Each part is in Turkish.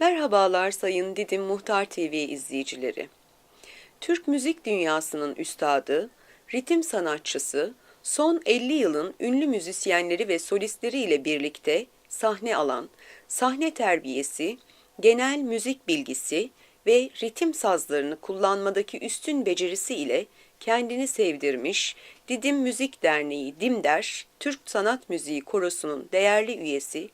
Merhabalar sayın Didim Muhtar TV izleyicileri. Türk müzik dünyasının üstadı, ritim sanatçısı, son 50 yılın ünlü müzisyenleri ve solistleri ile birlikte sahne alan, sahne terbiyesi, genel müzik bilgisi ve ritim sazlarını kullanmadaki üstün becerisi ile kendini sevdirmiş Didim Müzik Derneği Dimder, Türk Sanat Müziği Korosu'nun değerli üyesi,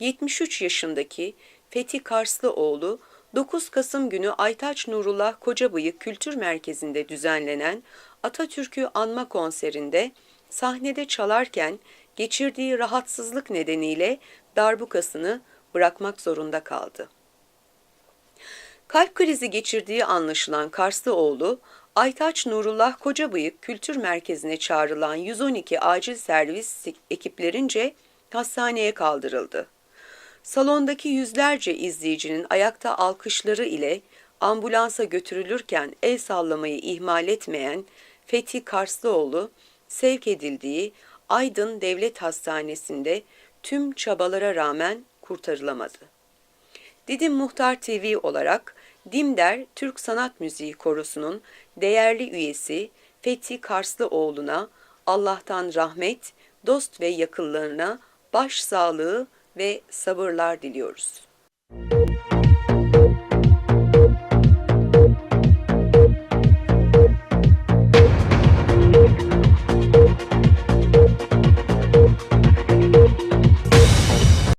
73 yaşındaki Fethi Karslıoğlu 9 Kasım günü Aytaç Nurullah Kocabıyık Kültür Merkezi'nde düzenlenen Atatürk'ü anma konserinde sahnede çalarken geçirdiği rahatsızlık nedeniyle darbukasını bırakmak zorunda kaldı. Kalp krizi geçirdiği anlaşılan Karslıoğlu, Aytaç Nurullah Kocabıyık Kültür Merkezi'ne çağrılan 112 acil servis ekiplerince hastaneye kaldırıldı. Salondaki yüzlerce izleyicinin ayakta alkışları ile ambulansa götürülürken el sallamayı ihmal etmeyen Fethi Karslıoğlu sevk edildiği Aydın Devlet Hastanesi'nde tüm çabalara rağmen kurtarılamadı. Didim Muhtar TV olarak Dimder Türk Sanat Müziği Korosu'nun değerli üyesi Fethi Karslıoğlu'na Allah'tan rahmet, dost ve yakınlarına baş sağlığı ve sabırlar diliyoruz.